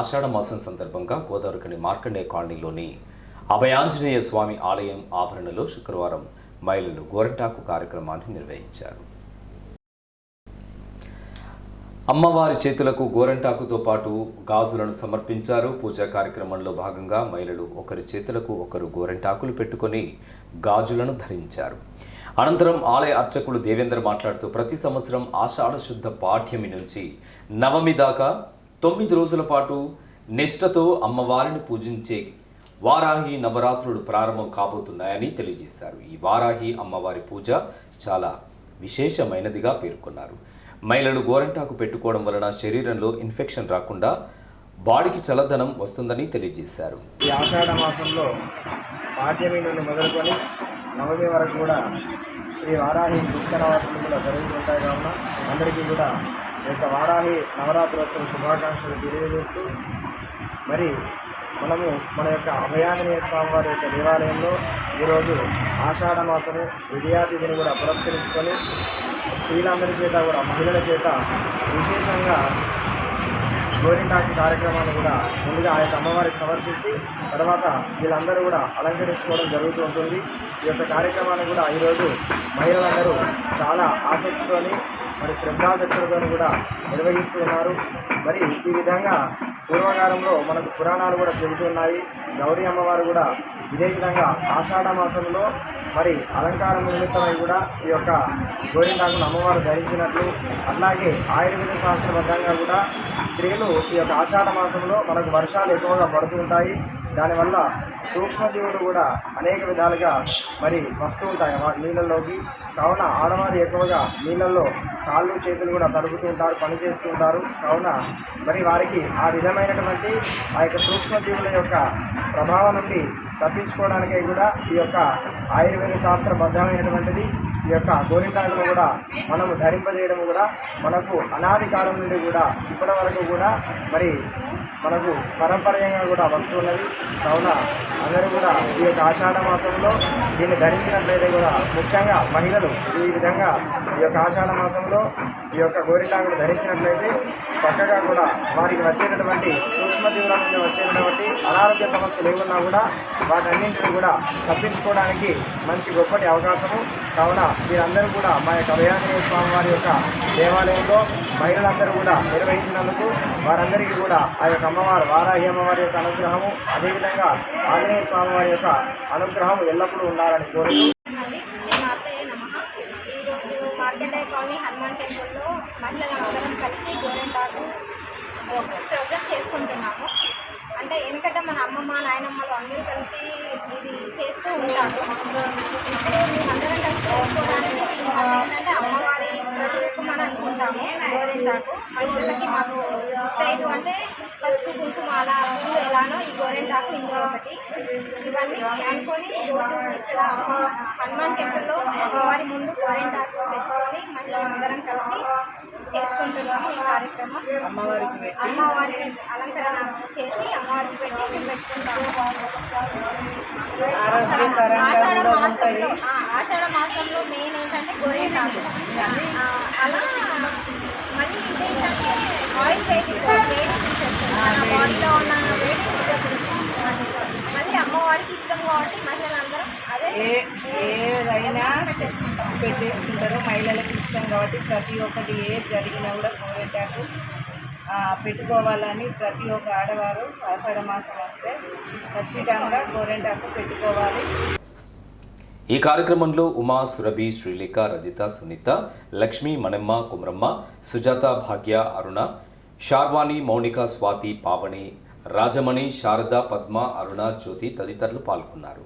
ఆషాఢ మాసం సందర్భంగా గోదావరికని మార్కండే కాలనీలోని అభయాంజనేయ స్వామి ఆలయం ఆవరణలో శుక్రవారం మహిళలు గోరంటాకు కార్యక్రమాన్ని నిర్వహించారు. అమ్మవారి చేతులకు గోరంటాకుతో పాటు గాజులను సమర్పించారు. పూజా కార్యక్రమంలో భాగంగా మహిళలు ఒకరి చేతులకు ఒకరు గోరంటాకులు పెట్టుకొని గాజులను ధరించారు. అనంతరం ఆలయ అర్చకులు దేవేంద్ర మాట్లాడుతూ ప్రతి సంవత్సరం ఆషాఢ శుద్ధ పాఠ్యమి నుంచి నవమి దాకా తొమ్మిది రోజుల పాటు నిష్ఠతో అమ్మవారిని పూజించే వారాహి నవరాత్రులు ప్రారంభం కాబోతున్నాయని తెలియజేశారు. ఈ వారాహి అమ్మవారి పూజ చాలా విశేషమైనదిగా పేర్కొన్నారు. మహిళలు గోరంటాకు పెట్టుకోవడం వలన శరీరంలో ఇన్ఫెక్షన్ రాకుండా బాడీకి చల్లదనం వస్తుందని తెలియజేశారు. ఈ ఆషాఢ మాసంలో పాఠ్యమి నుండి మొదలుకొని నవమి వరకు కూడా శ్రీ వారాహి నవరాత్రులు కూడా జరుగుతుంటాయి కావున అందరికీ కూడా యొక్క వారాహి నవరాత్రోత్సవ శుభాకాంక్షలు తెలియజేస్తూ మరి మనము మన యొక్క అభయాంజనేయ స్వామి వారి యొక్క దేవాలయంలో ఈరోజు ఆషాఢ మాసము విజయాతిథిని కూడా పురస్కరించుకొని స్త్రీలందరి చేత కూడా మహిళల చేత విశేషంగా గోరింటాకి కార్యక్రమాన్ని కూడా ముందుగా ఆ యొక్క అమ్మవారికి సమర్పించి తర్వాత వీళ్ళందరూ కూడా అలంకరించుకోవడం జరుగుతూ ఉంటుంది. ఈ యొక్క కార్యక్రమాన్ని కూడా ఈరోజు మహిళలందరూ చాలా ఆసక్తితోని మరి శ్రద్ధాశక్తులతో కూడా నిర్వహిస్తున్నారు. మరి ఈ విధంగా పూర్వకాలంలో మనకు పురాణాలు కూడా చెబుతున్నాయి. గౌరీ అమ్మవారు కూడా ఇదే విధంగా ఆషాఢ మాసంలో మరి అలంకారం నిమిత్తమై కూడా ఈ యొక్క గోరింటాకును అమ్మవారు ధరించినట్లు అలాగే ఆయుర్వేద శాస్త్రబద్ధంగా కూడా స్త్రీలు ఈ యొక్క ఆషాఢ మాసంలో మనకు వర్షాలు ఎక్కువగా పడుతూ ఉంటాయి. దానివల్ల సూక్ష్మజీవులు కూడా అనేక విధాలుగా మరి వస్తూ ఉంటాయి నీళ్ళల్లోకి. కావున ఆడవారు ఎక్కువగా నీళ్ళల్లో కాళ్ళు చేతులు కూడా తడుపుతూ ఉంటారు పని చేస్తూ ఉంటారు. కావున మరి వారికి ఆ విధమైనటువంటి ఆ యొక్క సూక్ష్మజీవుల యొక్క ప్రభావం నుండి తప్పించుకోవడానికై కూడా ఈ యొక్క ఆయుర్వేద శాస్త్రబద్ధమైనటువంటిది ఈ యొక్క గోరింటాకును కూడా మనము ధరింపజేయడం కూడా మనకు అనాది కాలం నుండి కూడా ఇప్పటి వరకు కూడా మరి మనకు పరంపర్యంగా కూడా వస్తున్నది. కావున అందరూ కూడా ఈ యొక్క ఆషాఢ మాసంలో దీన్ని ధరించినట్లయితే కూడా ముఖ్యంగా మహిళలు ఈ విధంగా ఈ యొక్క ఆషాఢ మాసంలో ఈ యొక్క గోరింటాకును ధరించినట్లయితే చక్కగా కూడా వారికి వచ్చేటటువంటి సూక్ష్మజీవుల నుండి వచ్చేటటువంటి అనారోగ్య సమస్యలు ఏమున్నా కూడా వాటన్నింటిని కూడా తప్పించుకోవడానికి మంచి గొప్పటి అవకాశము. కావున మీరందరూ కూడా మా యొక్క అభయాంజనేయ స్వామి వారి యొక్క దేవాలయంలో మహిళలందరూ కూడా నిర్వహించినందుకు వారందరికీ కూడా ఆ యొక్క అమ్మవారు వారాహి అమ్మవారి యొక్క అనుగ్రహము. అదేవిధంగా ఆంజనేయ స్వామి స్వామివారి యొక్క అనుగ్రహం ఎల్లప్పుడూ ఉండాలని కోరుతూ అండి శ్రీ మార్తయ్య నమ ఈరోజు మార్కెట్ కాలనీ హనుమాన్ టెంపుల్లో మహిళలందరం కలిసి గోరెంటాకు ప్రోగ్రామ్ చేసుకుంటున్నాము అంటే ఎందుకంటే మన అమ్మమ్మ నాయనమ్మలు అందరూ కలిసి ఇది చేస్తూ ఉంటారు ఇప్పుడు మేమందరం కలిసి చేసుకోవడానికి మాకు ఏంటంటే అమ్మవారి ప్రతిరూపం అని అనుకుంటాము గోరెంటాకు మహిళలకి మాకు ఐదు అంటే పసుపు కుంకుమ అలా పూలు ఎలానో ఈ గోరెంటాకు ఇంకో ఒకటి ఇవన్నీ అనుకొని రోజు ఇక్కడ హనుమాన్ టెంపుల్లో అమ్మవారి ముందు గోరెంటాకు తెచ్చుకొని మహిళలందరం కలిసి చేసుకుంటున్నాము ఈ కార్యక్రమం. అమ్మవారికి అమ్మవారి అలంకరణ చేసి అమ్మవారికి పెట్టి పెట్టుకుంటాము ఆరోగ్యకరంగా ఆషాఢ కూడా మాసంలో ఉంటాయి. ఆ, ఆషాఢ మాసంలో మెయిన్ ఏంటంటే గోరేటాకు ఆ, అలా మళ్ళీ ఏంటంటే ఆయిల్ వేడి వేడి తీసేస్తుంది మన బాడీలో ఉన్న వేడి తీసేస్తుంది మళ్ళీ అమ్మవారికి ఇష్టం కాబట్టి మహిళలందరం అదే ఏ ఏదైనా పెట్టేసుకుంటాం పెట్టేసుకుంటారు. మహిళలకు ఇష్టం కాబట్టి ప్రతి ఒక్కటి ఏది జరిగినా కూడా ఆ, పెట్టుకోవాలని ప్రతి ఒక్క ఆడవారు ఆషాఢ మాసం వస్తే ఖచ్చితంగా గోరెంటాకు పెట్టుకోవాలి. ఈ కార్యక్రమంలో ఉమా సురభి శ్రీలేఖ రజిత సునీత లక్ష్మి మణమ్మ కుమరమ్మ సుజాత భాగ్య అరుణ శార్వాణి మౌనిక స్వాతి పావని రాజమణి శారద పద్మ అరుణ జ్యోతి తదితరులు పాల్గొన్నారు.